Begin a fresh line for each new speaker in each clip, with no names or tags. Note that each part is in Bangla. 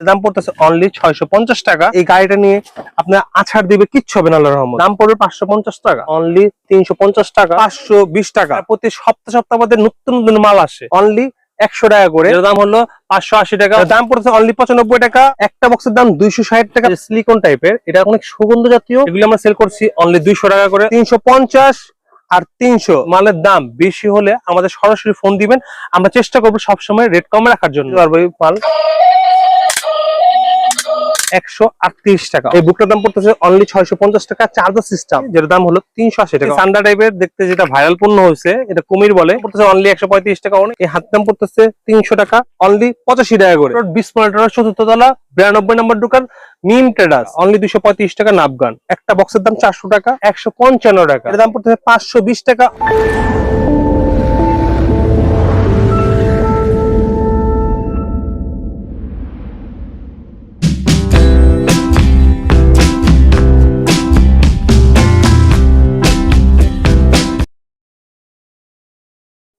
দাম পড়তেছে অনলি ছয়শো পঞ্চাশ টাকা। এই গাড়িটা নিয়ে আপনার আছাড় দিবে কিচ্ছু হবে না রহমত। দাম পড়বে পাঁচশো পঞ্চাশ টাকা। অনলি তিনশো পঞ্চাশ টাকা। পাঁচশো বিশ টাকা। প্রতি সপ্তাহ সপ্তাহ আমাদের নতুন নতুন মাল আসে। অনলি একশো টাকা করে। দাম হলো পাঁচশো আশি টাকা। দাম পড়ছে অনলি পঁচানব্বই টাকা। একটা বক্সের দাম দুইশো ষাট টাকা। সিলিকন টাইপের এটা অনেক সুগন্ধ জাতীয়। এগুলো আমরা সেল করছি অনলি দুইশো টাকা করে। তিনশো পঞ্চাশ আর তিনশো। মালের দাম বেশি হলে আমাদের সরাসরি ফোন দিবেন। আমরা চেষ্টা করব সবসময় রেট কমে রাখার জন্য। মাল একশো টাকা। এই বুকটার দাম পড়তেছে অনলি ছয়শো পঞ্চাশ টাকা। চার্জার সিস্টেম যেটার দাম হলো তিনশো আশি টাকা। সান্ডা টাইপের দেখতে যেটা ভাইরাল পণ্য হয়েছে এটা কুমির বলে পড়তেছে অনলি একশো পঁয়ত্রিশ টাকা। অনেক এই হাত দাম পড়তেছে তিনশো টাকা অনলি পঁচাশি টাকা করে। বিশ পনেরো চতুর্থ তলা বিরানব্বই নম্বর দোকান মিম ট্রেডার্স অনলি দুশো পঁয়ত্রিশ টাকা নাপগান। একটা বক্সের দাম চারশো টাকা একশো পঞ্চান্ন টাকা। এর দাম পড়তেছে পাঁচশো বিশ টাকা।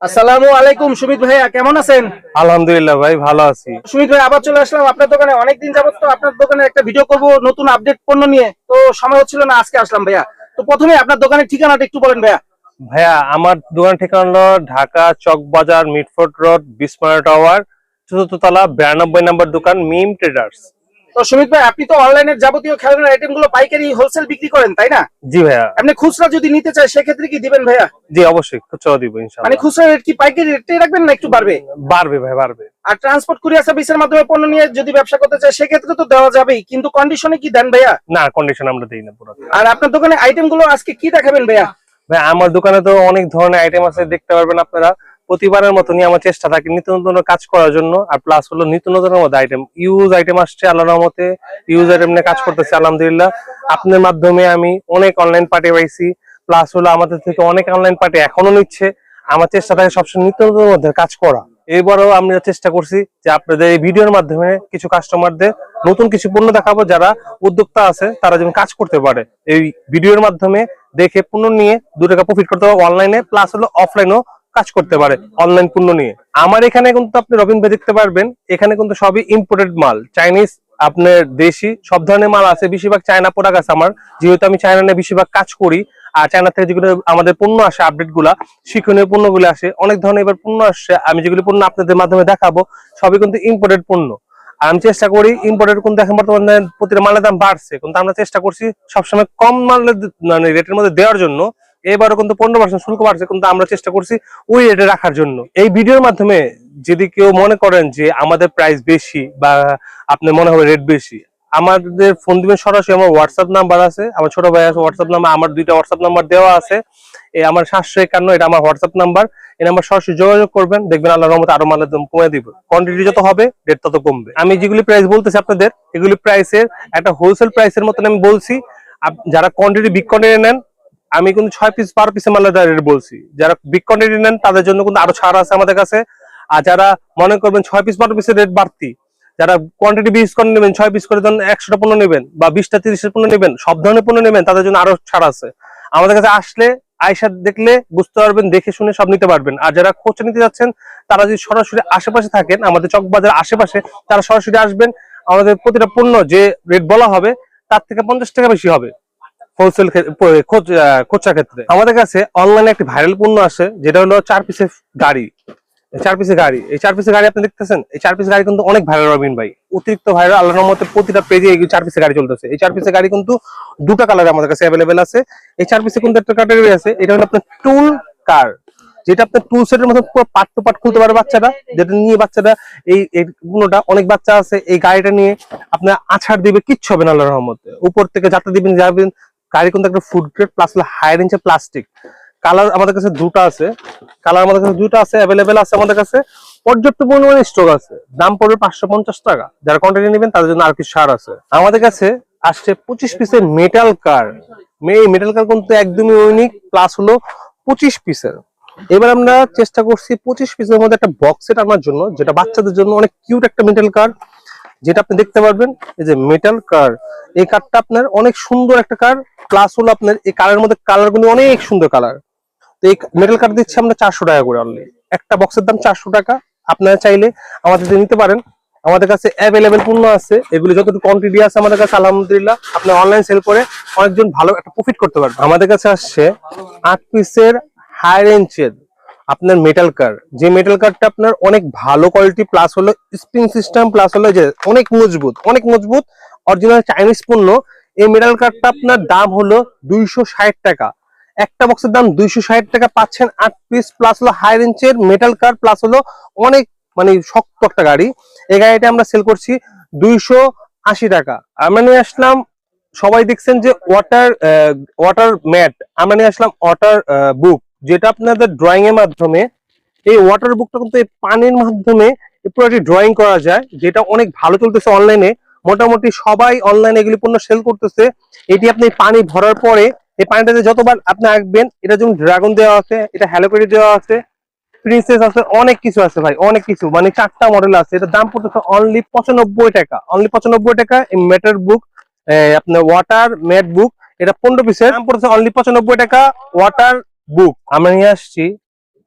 আসসালামু আলাইকুম সুমিত ভাইয়া কেমন আছেন?
আলহামদুলিল্লাহ ভাই ভালো আছি।
সুমিত ভাই আবার চলে আসলাম আপনার দোকানে। অনেকদিন যাবত তো আপনার দোকানে একটা ভিডিও করব নতুন আপডেট পণ্য নিয়ে। তো সময় হচ্ছিল না আজকে আসলাম ভাইয়া। তো প্রথমে আপনার দোকানের ঠিকানাটা একটু বলেন ভাইয়া।
ভাইয়া আমার দোকান ঠিকানা হলো ঢাকা চক বাজার মিটফোর্ট রোড বিসমারা টাওয়ার চতুর্থ তলা বিরানব্বই নম্বর দোকান মিম ট্রেডার্স।
তো সুমিত ভাই আপনি তো অনলাইনে যাবতীয় খেলনার আইটেমগুলো পাইকারি হোলসেল বিক্রি করেন তাই না?
জি ভাইয়া।
আপনি খুচরা যদি নিতে চাই সেক্ষেত্রে কি দিবেন ভাইয়া?
জি অবশ্যই খুচরা দিব
মানে খুচরা রেট কি পাইকারি রেটে রাখবেন না একটু বাড়বে?
বাড়বে ভাই বাড়বে।
আর ট্রান্সপোর্ট কুরিয়ার সার্ভিসের মাধ্যমে পণ্য নিয়ে যদি ব্যবসা করতে চাই সেক্ষেত্রে তো দেওয়া যাবেই কিন্তু কন্ডিশনে কি দেন ভাইয়া?
না কন্ডিশন আমরা দিই না পুরো।
আর আপনার দোকানে আইটেমগুলো আজকে কি দেখাবেন ভাইয়া?
ভাই আমার দোকানে তো অনেক ধরনের আইটেম আছে দেখতে পারবেন আপনারা। প্রতিবারের মতনই আমার চেষ্টা থাকে নিত্য নতুন কাজ করার জন্য। আর প্লাস হলো নিত্য নতুনের মধ্যে আইটেম ইউজ আইটেম আসছে আল্লাহর রহমতে ইউজ আইটেম নিয়ে কাজ করতেছে, আলহামদুলিল্লাহ। আপনার মাধ্যমে আমি অনেক অনলাইন পার্টি পাইছি প্লাস হলো আমাদের থেকে অনেক অনলাইন পার্টি এখনও নিচ্ছে। আমার চেষ্টা থাকে সবসময় নিত্য নতুনের মধ্যে কাজ করা। এবারও আমরা চেষ্টা করছি যে আপনাদের এই ভিডিওর মাধ্যমে কিছু কাস্টমারদের নতুন কিছু পণ্য দেখাবো, যারা উদ্যোক্তা আছে, তারা যেন কাজ করতে পারে। এই ভিডিওর মাধ্যমে দেখে পণ্য নিয়ে দু টাকা প্রফিট করতে পারে অনলাইনে প্লাস হলো অফলাইনেও কাজ করতে পারে অনলাইন পণ্য নিয়ে। আমার এখানে কিন্তু আপনি রবিন ভাই দেখতে পারবেন, এখানে কিন্তু সবই ইম্পোর্টেড মাল। চাইনিজ আপনার দেশি, সব ধরনের মাল আছে, বেশিরভাগ চায়না প্রোডাক্ট আছে আমার। যেহেতু আমি চায়না নিয়ে বেশিরভাগ কাজ করি, আর চায়না থেকে যেগুলো আমাদের পণ্য আসে আপডেটগুলা, শিক্ষণীয় পণ্যগুলো আসে, অনেক ধরনের এবার পণ্য আসছে। আমি যেগুলো পণ্য আপনাদের মাধ্যমে দেখাবো, সবই কিন্তু ইম্পোর্টেড পণ্য। আর আমি চেষ্টা করি ইম্পোর্টেড কিন্তু এখন বর্তমানে প্রতিটা মালের দাম বাড়ছে। কিন্তু আমরা চেষ্টা করছি সবসময় কম মালের মানে রেটের মধ্যে দেওয়ার জন্য। এবারও কিন্তু পনেরো পার্সেন্ট শুল্ক বাড়ছে, কিন্তু আমরা চেষ্টা করছি ওই রেটে রাখার জন্য। এই ভিডিওর মাধ্যমে যদি কেউ মনে করেন যে আমাদের প্রাইস বেশি বা আপনার মনে হবে রেট বেশি, আমাদের ফোন দিবেন সরাসরি, আমার হোয়াটসঅ্যাপ নাম্বার আছে, আমার ছোট ভাই আছে হোয়াটসঅ্যাপ নাম্বার আমার দুইটা হোয়াটসঅ্যাপ নাম্বার দেওয়া আছে। আমার সাতশো একান্ন, এটা আমার হোয়াটসঅ্যাপ নাম্বার এই নাম্বার সরাসরি যোগাযোগ করবেন, দেখবেন আল্লাহ রহমতে আরও মালের দাম কমে দিব। কোয়ান্টিটি যত হবে রেট তত কমবে। আমি যেগুলি প্রাইস বলতেছি আপনাদের, এগুলি প্রাইসের একটা হোলসেল প্রাইসের মতন আমি বলছি। যারা কোয়ান্টিটি বিগ কোয়ান্টিটি নেন আমি কিন্তু ছয় পিস বারো পিসের মালের রেট বলছি। যারা বিগ কোয়ান্টিটি নেন, তাদের জন্য কিন্তু আরও ছাড় আছে আমাদের কাছে। আর যারা মনে করবেন ছয় পিস বারো পিসের রেট বাড়তি, যারা কোয়ান্টিটি বিশ করে নেবেন, ছয় পিস করে ধরুন একশোটা পণ্য নেবেন বা বিশটা, তিরিশের পণ্য নেবেন, সব ধরনের পণ্য নেবেন, তাদের জন্য আরও ছাড় আছে। আমাদের কাছে আসলে আয়সা দেখলে বুঝতে পারবেন, দেখে শুনে সব নিতে পারবেন। আর যারা খোঁজ নিতে যাচ্ছেন, তারা যদি সরাসরি আশেপাশে থাকেন, আমাদের চকবাজার আশেপাশে, তারা সরাসরি আসবেন। আমাদের প্রতিটা পণ্য যে রেট বলা হবে, তার থেকে পঞ্চাশ টাকা বেশি হবে। হোলসেল খোঁচার ক্ষেত্রে। আমাদের কাছে অনলাইনে একটি ভাইরাল পণ্য আসে যেটা হলো চার পিসের গাড়ি। চার পিসের গাড়ি। এই চার পিসের গাড়ি আপনি দেখতেছেন? এই চার পিসের গাড়ি কিন্তু অনেক ভাইরাল রবিন ভাই। অতিরিক্ত ভাইরাল আল্লাহর মতে প্রতিটা পেজে এই চার পিসের গাড়ি চলতেছে। এই চার পিসের গাড়ি কিন্তু দুটো কালার আমাদের কাছে অ্যাভেলেবেল আছে। এই চার পিসে কিন্তু একটা ক্যাটাগরি আছে, এটা হলো আপনার টুল কার যেটা আপনার টুল সেটের মতো পুরো পার্ট টু পার্ট খুলতে পারে বাচ্চাটা যেটা নিয়ে বাচ্চাটা এই গুলোটা অনেক বাচ্চা আছে, এই গাড়িটা নিয়ে আপনার আছাড় দিবে, কিচ্ছু হবে না আল্লাহর রহমতে। উপর থেকে যাতে দিবেন, যাবেন গাড়ি কিন্তু একটা ফুড গ্রেড প্লাস হাই রেঞ্জের প্লাস্টিক কালার আমাদের কাছে দুটো আছে। কালার আমাদের কাছে দুটো আছে অ্যাভেলেবেল আছে আমাদের কাছে। পর্যাপ্ত পরিমাণে স্টক আছে। দাম পড়বে পাঁচশো পঞ্চাশ টাকা। যারা কোয়ান্টিটি নেবেন, তাদের জন্য আর কিছু ছাড় আছে। আমাদের কাছে আসছে পঁচিশ পিসের মেটাল কার এই মেটাল কার কিন্তু একদমই ইউনিক প্লাস হলো পঁচিশ পিসের এবার আমরা চেষ্টা করছি পঁচিশ পিসের মধ্যে একটা বক্স সেট আনার জন্য, যেটা বাচ্চাদের জন্য অনেক কিউট একটা মেটাল কার যেটা আপনি দেখতে পারবেন, এই যে মেটাল কার এই কারটা আপনার অনেক সুন্দর একটা কার প্লাস হলো আপনার এই কালারের মধ্যে কালারগুলো অনেক সুন্দর কালার তো এই মেটাল কার দিচ্ছি আমরা চারশো টাকা করে অনলি একটা বক্সের দাম চারশো টাকা। আপনারা চাইলে আমাদের নিতে পারেন। আমাদের কাছে অ্যাভেলেবেল পণ্য আছে। এগুলি যতটুকু কোয়ান্টিটি আছে আমাদের কাছে, আলহামদুলিল্লাহ, আপনি অনলাইন সেল করে অনেকজন ভালো একটা প্রফিট করতে পারবেন। আমাদের কাছে আসছে আট পিসের হাই রেঞ্জের আপনার মেটাল কার যে মেটাল কারটা আপনার অনেক ভালো কোয়ালিটি প্লাস হলো স্প্রিং সিস্টেম প্লাস হলো যে অনেক মজবুত অনেক মজবুত অরিজিনাল চাইনিজ পণ্য। এই মেটাল কারটা আপনার দাম হলো দুইশো ষাট টাকা। একটা বক্সের দাম দুইশো ষাট টাকা পাচ্ছেন আট পিস প্লাস হলো হাই রেঞ্জের মেটাল কার প্লাস হলো অনেক মানে শক্ত একটা গাড়ি। এই গাড়িটা আমরা সেল করছি দুইশো আশি টাকা। আমরা নিয়ে আসলাম, সবাই দেখছেন যে ওয়াটার ওয়াটার ম্যাট আমরা নিয়ে আসলাম ওয়াটার বুক যেটা আপনাদের ড্রয়িং এর মাধ্যমে, এই ওয়াটার বুকটা কিন্তু এই পানির মাধ্যমে ড্রয়িং করা যায়, যেটা অনেক ভালো চলতেছে অনলাইনে মোটামুটি সবাই অনলাইনে এগুলি পণ্য সেল করতেছে। এটি আপনি পানি ভরার পরে, এই পানিটাতে যতবার আপনি আঁকবেন, এটা যেমন ড্রাগন দেওয়া আছে, এটা হ্যালোপেরি দেওয়া আছে প্রিন্সেস আছে, অনেক কিছু আছে ভাই, অনেক কিছু। মানে চারটা মডেল আছে, এটার দাম পড়তেছে অনলি পঁচানব্বই টাকা। অনলি পঁচানব্বই টাকা ম্যাটার বুক আপনার ওয়াটার ম্যাট বুক এটা পনেরো পিসের দাম পড়তেছে অনলি পঁচানব্বই টাকা ওয়াটার বুক আমরা নিয়ে আসছি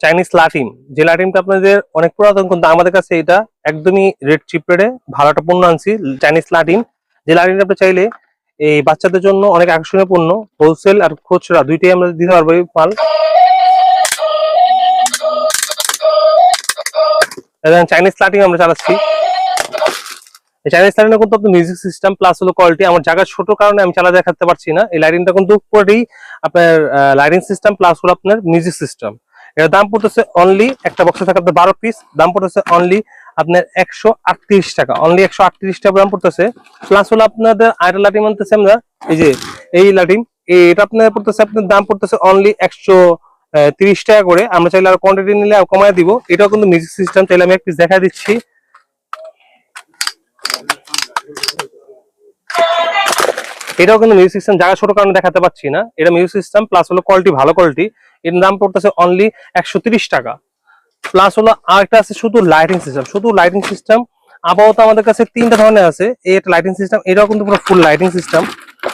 চাইনিজ লাটিম যে লাটিমটা আপনাদের অনেক পুরাতন, কিন্তু আমাদের কাছে এটা একদমই রেড চিপ রেটে ভালো একটা পণ্য আনছি চাইনিজ লাটিম যে লাটিমটা আপনি চাইলে এই বাচ্চাদের জন্য অনেক আকর্ষণীয় পণ্য হোলসেল আর খুচরা, দুইটাই আমরা দিতে পারব এই মাল। চাইনিজ লাটিম আমরা চালাচ্ছি। চাইনিজ লাইটিং কিন্তু আপনার মিউজিক সিস্টেম প্লাস হলো কোয়ালিটি আমার জায়গা ছোট কারণে আমি চালা দেখাতে পারছি না। এই লাইটিংটা কিন্তু পুরোটাই আপনার লাইটিং সিস্টেম প্লাস হলো আপনার মিউজিক সিস্টেম এর দাম পড়তেছে অনলি একটা বক্সে থাকে আপনার বারো পিস দাম পড়তেছে অনলি আপনার একশো আটত্রিশ টাকা। অনলি একশো আটত্রিশ টাকা দাম পড়তেছে। প্লাস হলো আপনাদের আরেকটা লাটিম আনতেছে আমরা। এই যে, এই লাটিম এটা আপনার পড়তেছে, আপনার দাম পড়তেছে অনলি একশো তিরিশ টাকা করে। আমরা চাইলে আর কোয়ান্টিটি নিলে কমায় দিব। এটাও কিন্তু মিউজিক সিস্টেম চাইলে আমি এক পিস দেখা দিচ্ছি। এটাও কিন্তু মিউজিক সিস্টেম জায়গা ছোট কারণে দেখাতে পাচ্ছি না, এটা মিউজিক সিস্টেম প্লাস হলো কোয়ালিটি ভালো কোয়ালিটি এর দাম পড়তেছে অনলি একশো টাকা। প্লাস হলো আরেকটা আছে শুধু লাইটিং সিস্টেম শুধু লাইটিং সিস্টেম আপাতত আমাদের কাছে তিনটা ধরনের আছে। একটা লাইটিং সিস্টেম এটাও কিন্তু পুরো ফুল লাইটিং সিস্টেম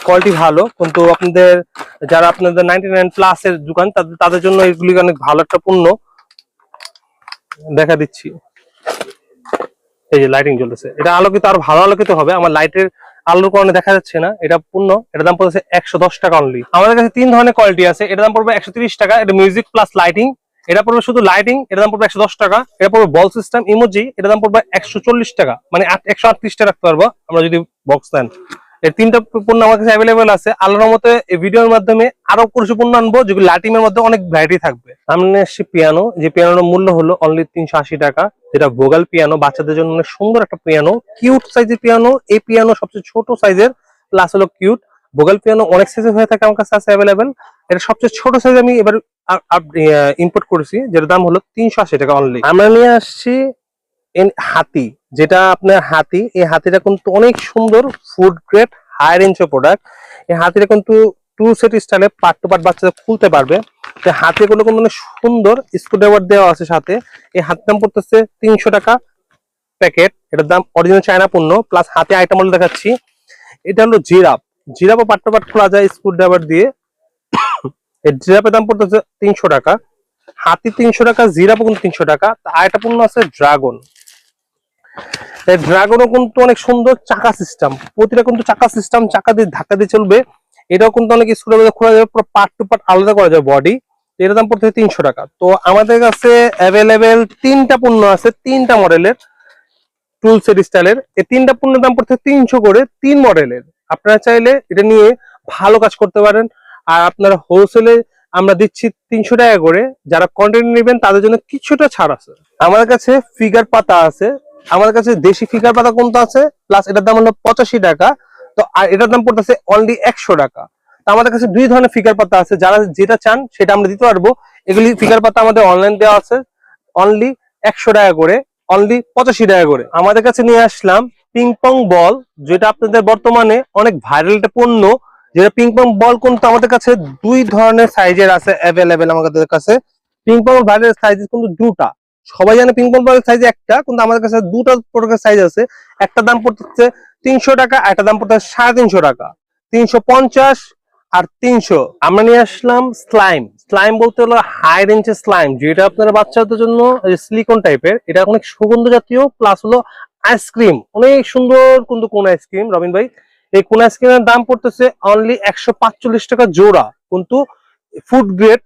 কোয়ালিটি ভালো, কিন্তু আপনাদের যারা আপনাদের নাইনটি নাইন প্লাসের দোকান, তাদের তাদের জন্য এগুলি অনেক ভালো একটা পণ্য। দেখা দিচ্ছি। এই যে লাইটিং জ্বলতেছে। এটা আলোকিত, আর ভালো আলোকিত হবে। আমার লাইটের আলোর কারণে দেখা যাচ্ছে না, এটা পূর্ণ, এটার দাম পড়েছে একশো দশ টাকা অনলি আমাদের কাছে তিন ধরনের কোয়ালিটি আছে, এটার দাম পড়বে একশো টাকা, এটা মিউজিক প্লাস লাইটিং এটা পড়বে শুধু লাইটিং এটার দাম পড়বে একশো দশ টাকা, এটা পড়বে বল সিস্টেম ইমোজি এটার দাম পড়বে একশো চল্লিশ টাকা মানে একশো আটত্রিশ টাকা রাখতে পারব, আমরা যদি বক্স দেন তিনটা পণ্য আমার কাছে অ্যাভেলেবেল আছে। আল্লাহর মতে এই ভিডিওর মাধ্যমে আরও কিছু পণ্য আনব, যেগুলো লাটিমের মধ্যে অনেক ভ্যারাইটি থাকবে। সামনে এসছি পিয়ানো যে পিয়ানোর মূল্য হলো অনলি তিনশো আশি টাকা। যেটা ভোগাল পিয়ানো বাচ্চাদের জন্য অনেক সুন্দর একটা পিয়ানো কিউট সাইজের পিয়ানো এই পিয়ানো সবচেয়ে ছোট সাইজের প্লাস হলো কিউট ভোগাল পিয়ানো অনেক সাইজের হয়ে থাকে, আমার কাছে আছে অ্যাভেলেবেল এটা সবচেয়ে ছোট সাইজ আমি এবার ইম্পোর্ট করেছি, যেটার দাম হলো তিনশো আশি টাকা অনলি আমরা নিয়ে আসছি হাতি, যেটা আপনার হাতি, এই হাতিটা কিন্তু অনেক সুন্দর ফুড গ্রেড হাই রেঞ্জের প্রোডাক্ট এই হাতিটা কিন্তু টু সেট স্টাইলে পার্ট টু পার্ট বাচ্চাদের খুলতে পারবে। তো হাতিগুলো কিন্তু অনেক সুন্দর স্ক্রুড্রাইভার দেওয়া আছে সাথে। এই হাতির দাম পড়তেছে তিনশো টাকা প্যাকেট। এটার দাম অরিজিনাল চায়না পণ্য প্লাস হাতে আইটেম হলো দেখাচ্ছি। এটা হলো জিরাপ জিরাপও পার্ট টু পার্ট খোলা যায় স্ক্রুড্রাইভার দিয়ে। এই জিরাপের দাম পড়তেছে তিনশো টাকা। হাতি তিনশো টাকা জিরাপও কিন্তু তিনশো টাকা। আরেকটা পণ্য আছে ড্রাগন এই ড্রাগনও কিন্তু অনেক সুন্দর চাকা সিস্টেম প্রতিটা কিন্তু চাকা সিস্টেম চাকা দিয়ে ধাক্কা দিয়ে চলবে। এটাও কিন্তু অনেক স্ক্রুড্রাইভার খোলা যাবে, পুরো পার্ট টু পার্ট আলাদা করা যাবে বডি এটার দাম পড়তেছে তিনশো টাকা। তো আমাদের কাছে অ্যাভেলেবেল তিনটা পণ্য আছে, তিনটা মডেলের টুল সেট স্টাইলের এই তিনটা পণ্যের দাম পড়তে তিনশো করে, তিন মডেলের আপনারা চাইলে এটা নিয়ে ভালো কাজ করতে পারেন। আর আপনারা হোলসেলে আমরা দিচ্ছি তিনশো টাকা করে। যারা কন্টেন্ট নেবেন, তাদের জন্য কিছুটা ছাড় আছে। আমাদের কাছে ফিগার পাতা আছে আমাদের কাছে দেশি ফিগার পাতা কোনটা আছে? প্লাস এটার দাম হলো পঁচাশি টাকা। তো আর এটার দাম পড়তেছে অনলি একশো টাকা। তো আমাদের কাছে দুই ধরনের ফিগার পাতা আছে। যারা যেটা চান সেটা আমরা দিতে পারব। এগুলি ফিগার পাতা আমাদের অনলাইন দেওয়া আছে। অনলি একশো টাকা করে। অনলি পঁচাশি টাকা করে। আমাদের কাছে নিয়ে আসলাম পিং পং বল যেটা আপনাদের বর্তমানে অনেক ভাইরাল একটা পণ্য। যেটা পিং পং বল কিন্তু আমাদের কাছে দুই ধরনের সাইজের আছে অ্যাভেলেবেল আমাদের কাছে। পিং পং ভাইরাল সাইজ কিন্তু দুটা। সবাই জানে পিং পং সাইজ একটা, কিন্তু আমাদের কাছে দুটো প্রোডাক্টের সাইজ আছে। একটা দাম পড়তেছে তিনশো টাকা একটা দাম পড়তেছে সাড়ে তিনশো টাকা। তিনশো পঞ্চাশ আর তিনশো। আমরা নিয়ে আসলাম স্লাইম স্লাইম বলতে হলো হাই রেঞ্জের স্লাইম যেটা আপনার বাচ্চাদের জন্য সিলিকন টাইপের এটা অনেক সুগন্ধ জাতীয় প্লাস হলো আইসক্রিম অনেক সুন্দর কিন্তু কোন আইসক্রিম রবিন ভাই? এই কোন আইসক্রিমের দাম পড়তেছে অনলি একশো টাকা জোড়া, কিন্তু ফুড গ্রেড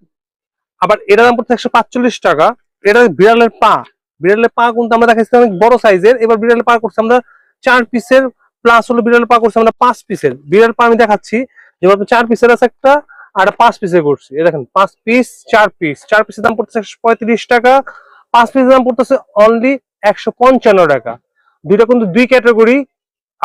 আবার এটার দাম পড়ছে একশো টাকা। এটা বিড়ালের পা। বিড়ালের পা কিন্তু আমরা দেখাচ্ছি অনেক বড় সাইজের। এবার বিড়ালের পা করছে আমরা চার পিসের প্লাস হলো বিড়ালের পা করছে আমরা পাঁচ পিসের। বিড়াল পা আমি দেখাচ্ছি যেমন চার পিসের আছে একটা, আর পাঁচ পিসের করছি। দেখেন, পাঁচ পিস, চার পিস। চার পিসের দাম পড়তেছে একশো পঁয়ত্রিশ টাকা, পাঁচ পিসের দাম পড়তেছে অনলি একশো পঞ্চান্ন টাকা। দুইটা কিন্তু দুই ক্যাটাগরি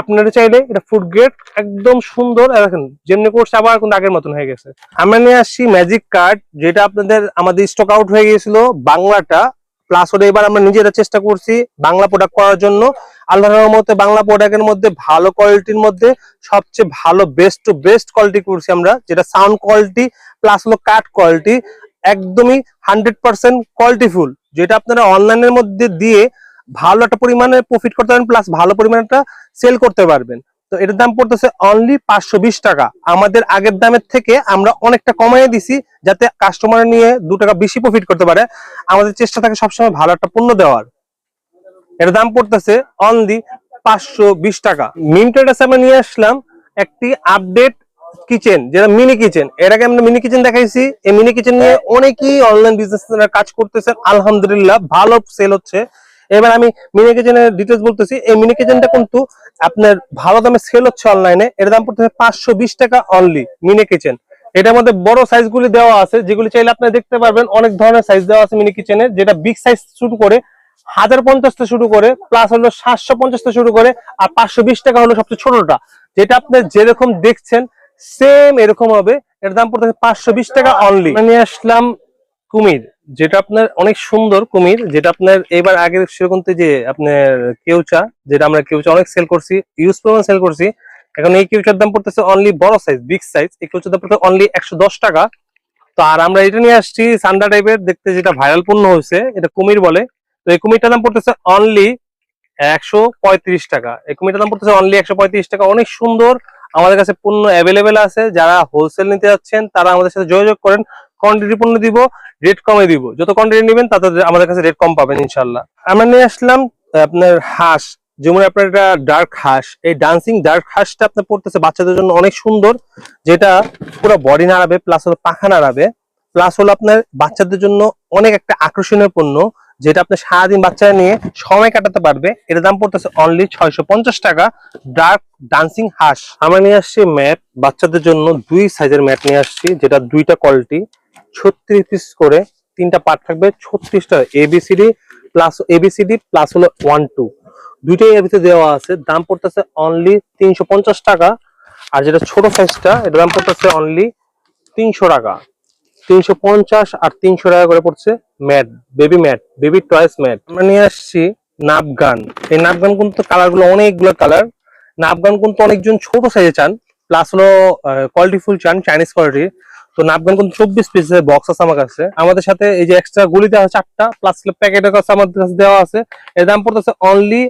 আপনারা চাইলে এটা ফুড গ্রেড একদম সুন্দর দেখেন, যেমনি করছে আবার কিন্তু আগের মতন হয়ে গেছে। আমরা নিয়ে আসছি ম্যাজিক কার্ড যেটা আপনাদের আমাদের স্টক আউট হয়ে গিয়েছিল বাংলাটা। প্লাস ওটা এবার আমরা নিজেরা চেষ্টা করছি বাংলা প্রোডাক্ট করার জন্য। আল্লাহর রহমতে বাংলা প্রোডাক্টের মধ্যে ভালো কোয়ালিটির মধ্যে সবচেয়ে ভালো বেস্ট টু বেস্ট কোয়ালিটি করছি আমরা, যেটা সাউন্ড কোয়ালিটি প্লাস হলো কাট কোয়ালিটি একদমই হান্ড্রেড পার্সেন্ট কোয়ালিটিফুল যেটা আপনারা অনলাইনের মধ্যে দিয়ে ভালো একটা পরিমাণে প্রফিট করতে পারবেন প্লাস ভালো পরিমাণে একটা সেল করতে পারবেন। তো এটার দাম পড়তেছে অনলি পাঁচশো বিশ টাকা। আমাদের আগের দামের থেকে আমরা অনেকটা কমাই দিছি, যাতে কাস্টমার নিয়ে দু টাকা বেশি প্রফিট করতে পারে। আমাদের চেষ্টা থাকে সবসময় ভালো একটা পণ্য দেওয়ার। এটার দাম পড়তেছে অনলি পাঁচশো বিশ টাকা। মিম ট্রেডার্স আমরা নিয়ে আসলাম একটি আপডেট কিচেন যেটা মিনি কিচেন এর আগে আমরা মিনি কিচেন দেখাইছি। এই মিনি কিচেন নিয়ে অনেকেই অনলাইন বিজনেস কাজ করতেছেন। আলহামদুলিল্লাহ, ভালো সেল হচ্ছে। এবার আমি মিনি কিচেনের ডিটেলস বলতেছি। এই মিনি কিচেনটা কিন্তু আপনার ভালো দামে সেল হচ্ছে অনলাইনে এর দাম পড়তেছে পাঁচশো বিশ টাকা অনলি মিনি কিচেন এটার মধ্যে বড় সাইজ গুলি দেওয়া আছে। যেগুলি চাইলে আপনি দেখতে পারবেন, অনেক ধরনের সাইজ দেওয়া আছে মিনি কিচেনের যেটা বিগ সাইজ শুরু করে হাজার পঞ্চাশ থেকে শুরু করে প্লাস হলো সাতশো পঞ্চাশ থেকে শুরু করে, আর পাঁচশো বিশ টাকা হলো সবচেয়ে ছোটটা। যেটা আপনি যেরকম দেখছেন সেম এরকম হবে। এর দাম পড়তেছে পাঁচশো বিশ টাকা অনলি নিয়ে আসলাম কুমির। যেটা আপনার অনেক সুন্দর কুমির, যেটা আপনার এবার আগের সেরকম যে আপনার কেউচা, যেটা আমরা কেউচা অনেক সেল করছি ইউজ প্রমাণ সেল করছি, এখন এই কেউচার দাম পড়তেছে অনলি বড় সাইজ বিগ সাইজ এই কেউচার দাম পড়তেছে অনলি একশো দশ টাকা। তো আর আমরা এটা নিয়ে আসছি সান্ডা টাইপের দেখতে যেটা ভাইরাল পণ্য হয়েছে, এটা কুমির বলে। তো এই কুমিরটার দাম পড়তেছে অনলি একশো পঁয়ত্রিশ টাকা। এই কুমিরটার দাম পড়তেছে অনলি একশো পঁয়ত্রিশ টাকা। অনেক সুন্দর, আমাদের কাছে পণ্য অ্যাভেলেবেল আছে। যারা হোলসেল নিতে যাচ্ছেন, তারা আমাদের সাথে যোগাযোগ করেন। কোয়ান্টিটি পণ্য দিব। রেট কমে দিব। যত কোয়ান্টিটি নেবেন, তাতে আমাদের কাছে রেট কম পাবেন ইনশাল্লাহ আমরা নিয়ে আসলাম আপনার হাঁস। যেমন আপনার এটা ডার্ক হাঁস, এই ডান্সিং ডার্ক হাঁসটা আপনার পড়তেছে বাচ্চাদের জন্য অনেক সুন্দর, যেটা পুরো বডি নাড়াবে প্লাস হলো পাখা নাড়াবে। প্লাস হলো আপনার বাচ্চাদের জন্য অনেক একটা আকর্ষণীয় পণ্য, যেটা আপনি সারাদিন বাচ্চারা নিয়ে সময় কাটাতে পারবে। এর দাম পড়তেছে অনলি ছয়শো পঞ্চাশ টাকা ডার্ক ডান্সিং হাঁস। আমরা নিয়ে আসছি ম্যাট বাচ্চাদের জন্য দুই সাইজের ম্যাট নিয়ে আসছি, যেটা দুইটা কোয়ালিটি ছত্রিশ পিস করে তিনটা পার্ট থাকবে, ছত্রিশটা A B C D plus A B C D plus হলো ওয়ান টু দুইটাই এর ভিতরে দেওয়া আছে, দাম পড়তেছে অনলি তিনশো পঞ্চাশ টাকা। আর যেটা ছোট সাইজটা এটার দাম পড়তেছে অনলি তিনশো টাকা। তিনশো পঞ্চাশ আর তিনশো টাকা করে পড়ছে mat baby mat baby toys mat আমরা নিয়ে আসছি নাপগান এই নাপগান কিন্তু কালারগুলো অনেকগুলো কালার নাপগান কিন্তু অনেকজন ছোট সাইজে চান প্লাস হলো কোয়ালিটি ফুল চান চাইনিজ কোয়ালিটি তো নাপগান কিন্তু চব্বিশ পিসের বক্স আছে আমার কাছে। আমাদের সাথে এই যে এক্সট্রা গুলি দেওয়া চারটা প্লাস প্যাকেটের কাছে আমাদের কাছে দেওয়া আছে। এর দাম পড়তেছে অনলি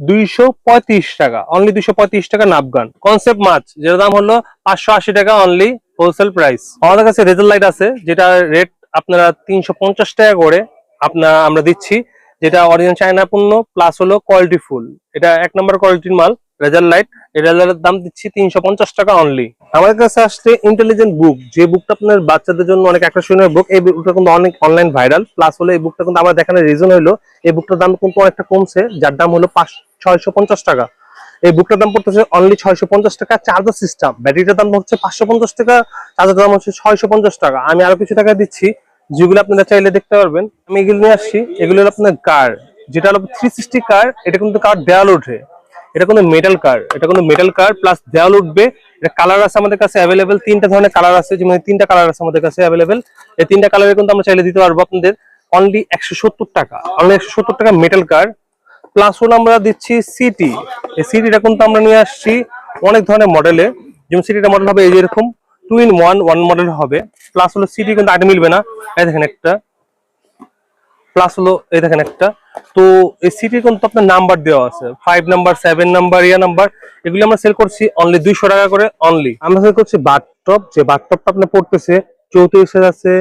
দুইশো পঁয়ত্রিশ টাকা অনলি দুইশো পঁয়ত্রিশ টাকা নাপগান কনসেপ্ট মাছ, যেটার দাম হলো পাঁচশো আশি টাকা অনলি হোলসেল প্রাইস আমাদের কাছে রেজাল্ট লাইট আছে, যেটা রেট আপনারা তিনশো পঞ্চাশ টাকা করে আপনার আমরা দিচ্ছি, যেটা অরিজিনাল চায়না পণ্য প্লাস হলো কোয়ালিটি ফুল এটা এক নম্বর কোয়ালিটির মাল। রেজাল্ট লাইট এই রেজাল্টের দাম দিচ্ছি তিনশো পঞ্চাশ টাকা অনলি আমাদের কাছে আসছে ইন্টেলিজেন্ট বুক যে বুকটা আপনার বাচ্চাদের জন্য অনেক আকর্ষণীয় বুক এই বুকটা কিন্তু অনেক অনলাইন ভাইরাল প্লাস হলো এই বুকটা কিন্তু আমার দেখানোর রিজন হলো, এই বুকটার দাম কিন্তু অনেকটা কমছে, যার দাম হলো পাঁচ, ছয়শো পঞ্চাশ টাকা। এই বুকটার দাম পড়তেছে অনলি ছয়শো পঞ্চাশ টাকা চার্জার সিস্টেম ব্যাটারিটার দাম হচ্ছে পাঁচশো পঞ্চাশ টাকা চার্জার দাম হচ্ছে ছয়শো পঞ্চাশ টাকা। আমি আরও কিছু টাকা দিচ্ছি, যেগুলো আপনারা চাইলে দেখতে পারবেন। আমি এগুলো নিয়ে আসছি, এগুলো হলো আপনার কার যেটা হলো থ্রি সিক্সটি কার এটা কিন্তু কার দেয়াল ওঠে। এটা কোনো মেটাল কার এটা কোনো মেটাল কার প্লাস দেয়াল উঠবে। এটা কালার আছে আমাদের কাছে অ্যাভেলেবেল তিনটা ধরনের কালার আছে, যেমন তিনটা কালার আছে আমাদের কাছে অ্যাভেলেবেল এই তিনটা কালারে কিন্তু আমরা চাইলে দিতে পারব আপনাদের অনলি একশো সত্তর টাকা অনলি একশো সত্তর টাকা মেটাল কার প্লাস হলো আমরা দিচ্ছি সিটি এই সিটিটা কিন্তু আমরা নিয়ে আসছি অনেক ধরনের মডেলে যেমন সিটিটা মডেল হবে এই যেরকম two in one one model হবে। প্লাস হলো সিটি কিন্তু আগে মিলবে না। এই দেখেন একটা। প্লাস হলো, এই দেখেন একটা। তো এই সিটির কিন্তু আপনার নাম্বার দেওয়া আছে। ফাইভ নাম্বার সেভেন নাম্বার ইয়া নাম্বার এগুলি আমরা সেল করছি অনলি দুইশো টাকা করে অনলি আমরা সেল করছি বাথটপ যে বাথটপটা আপনার পড়তেছে, চৌত্রিশ সাইজ আছে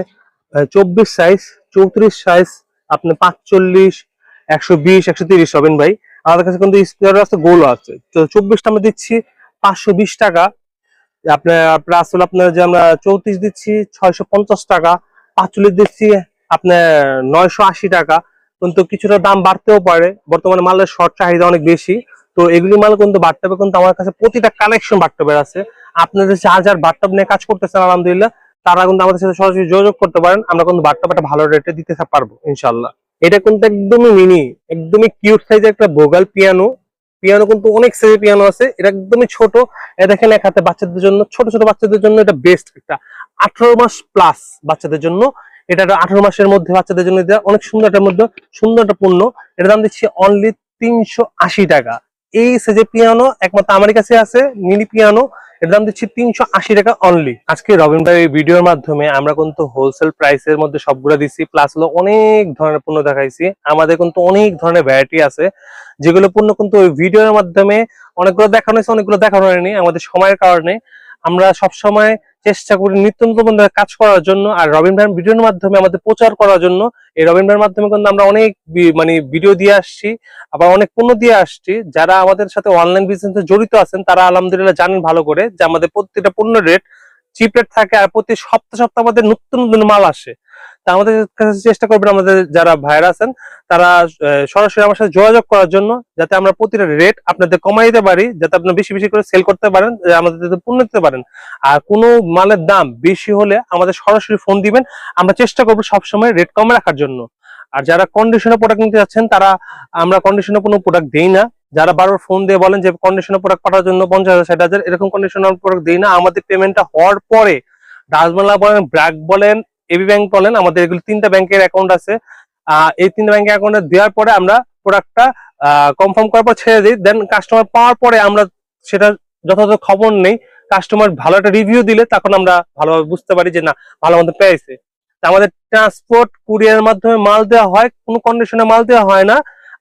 চব্বিশ সাইজ চৌত্রিশ সাইজ আপনি পাঁচচল্লিশ, একশো বিশ, একশো তিরিশ হবেন ভাই। আমাদের কাছে কিন্তু স্কোয়ার আছে গোল আছে। তো চব্বিশটা আমরা দিচ্ছি পাঁচশো বিশ টাকা। আপনার প্লাস হলো আপনার যে আমরা চৌত্রিশ দিচ্ছি, ছয়শো পঞ্চাশ টাকা। পাঁচচল্লিশ দিচ্ছি আপনার নয়শো আশি টাকা। কিন্তু কিছুটা দাম বাড়তেও পারে। বর্তমানে মালের শর্ট চাহিদা অনেক বেশি। তো এগুলি মাল কিন্তু হবে। কিন্তু আমার কাছে প্রতিটা কালেকশন বাড়তে আছে। আপনাদের যার যার বাট্টপ নিয়ে কাজ করতেছেন, আলহামদুলিল্লাহ, তারা কিন্তু আমাদের সাথে সরাসরি যোগাযোগ করতে পারেন। আমরা কিন্তু বাট্টপ একটা ভালো রেটে দিতে পারব ইনশাল্লাহ এটা কিন্তু একদমই মিনি একদমই কিউট সাইজের একটা ভোগাল পিয়ানো পিয়ানো কিন্তু অনেক সাইজের পিয়ানো আছে। এটা একদমই ছোট। দেখেন এক হাতে বাচ্চাদের জন্য, ছোট ছোট বাচ্চাদের জন্য এটা বেস্ট একটা। আঠারো মাস প্লাস বাচ্চাদের জন্য এটা আঠারো মাসের মধ্যে বাচ্চাদের জন্য দেওয়া অনেক সুন্দর একটা মধ্যে, সুন্দর একটা পণ্য। এটার দাম দিচ্ছি অনলি তিনশো আশি টাকা। এই সেজে পিয়ানো একমাত্র আমার কাছে আছে মিনি পিয়ানো এর দাম দিচ্ছি তিনশো আশি টাকা অনলি আজকে রবিন ভাই ভিডিওর মাধ্যমে আমরা কিন্তু হোলসেল প্রাইসের মধ্যে সবগুলো দিচ্ছি প্লাস হলো অনেক ধরনের পণ্য দেখাইছি। আমাদের কিন্তু অনেক ধরনের ভ্যারাইটি আছে। যেগুলো পণ্য কিন্তু ওই ভিডিওর মাধ্যমে অনেকগুলো দেখানো হয়েছে, অনেকগুলো দেখানো হয়নি, আমাদের সময়ের কারণে। আমরা সব সময় চেষ্টা করি নিত্য নতুন কাজ করার জন্য আর রবীন্দ্র ভিডিওর মাধ্যমে আমাদের প্রচার করার জন্য, এই রবিন ভাইয়ের মাধ্যমে কিন্তু আমরা অনেক মানে ভিডিও দিয়ে আসছি, আবার অনেক পণ্য দিয়ে আসছি। যারা আমাদের সাথে অনলাইন বিজনেসে জড়িত আছেন, তারা আলহামদুলিল্লাহ জানেন ভালো করে যে আমাদের প্রত্যেকটা পণ্য রেট চিপ রেট থাকে আর প্রতি সপ্তাহ সপ্তাহ আমাদের নতুন নতুন মাল আসে। তা আমাদের কাছে চেষ্টা করবেন আমাদের যারা ভাইরা আছেন, তারা সরাসরি আমার সাথে যোগাযোগ করার জন্য যাতে আমরা প্রতিটা রেট আপনাদের কমাই দিতে পারি, যাতে আপনারা বেশি বেশি করে সেল করতে পারেন আমাদের পণ্য দিতে পারেন। আর কোনো মালের দাম বেশি হলে আমাদের সরাসরি ফোন দিবেন। আমরা চেষ্টা করব সবসময় রেট কমে রাখার জন্য। আর যারা কন্ডিশনের প্রোডাক্ট নিতে যাচ্ছেন, তারা, আমরা কন্ডিশনের কোনো প্রোডাক্ট দেই না। যারা বারবার ফোন দিয়ে বলেন যে কন্ডিশনের প্রোডাক্ট পাঠার জন্য পঞ্চাশ হাজার, ষাট হাজার, এরকম কন্ডিশনার প্রোডাক্ট দিই না। আমাদের পেমেন্টটা হওয়ার পরে ডাজমালা বলেন ব্র্যাক বলেন এবি ব্যাংক বলেন, আমাদের এগুলো তিনটা ব্যাংকের অ্যাকাউন্ট আছে। এই তিনটা ব্যাংকের অ্যাকাউন্টে দেওয়ার পরে আমরা প্রোডাক্টটা কনফার্ম করার পর ছেড়ে দিই। দেন কাস্টমার পাওয়ার পরে আমরা সেটা যথাযথ খবর নেই। কাস্টমার ভালো একটা রিভিউ দিলে তখন আমরা ভালোভাবে বুঝতে পারি যে না, ভালো মতো পেয়েছে। আমাদের ট্রান্সপোর্ট কুরিয়ার মাধ্যমে মাল দেওয়া হয়, কোনো কন্ডিশনে মাল দেওয়া হয় না।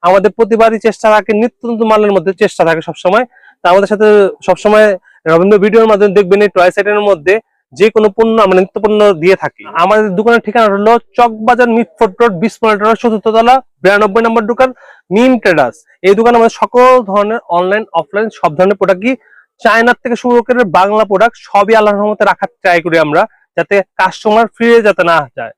আমাদের প্রতিবারই চেষ্টা থাকে নিত্য নতুন মালের মধ্যে চেষ্টা থাকে সবসময়। তা আমাদের সাথে সবসময় রবীন্দ্র ভিডিওর মাধ্যমে দেখবেন এই টয় সেটের মধ্যে যে কোনো পণ্য আমরা নিত্য পণ্য দিয়ে থাকি। আমাদের দোকানের ঠিকানা হলো চকবাজার মিটফোর্ট রোড বিসমল চতুর্থ তলা, বিরানব্বই নম্বর দোকান, মিম ট্রেডার্স। এই দোকানে আমাদের সকল ধরনের অনলাইন, অফলাইন সব ধরনের প্রোডাক্টই চায়নার থেকে শুরু করে বাংলা প্রোডাক্ট সবই আল্লাহর রহমতে রাখার ট্রাই করি আমরা, যাতে কাস্টমার ফিরে যাতে না যায়।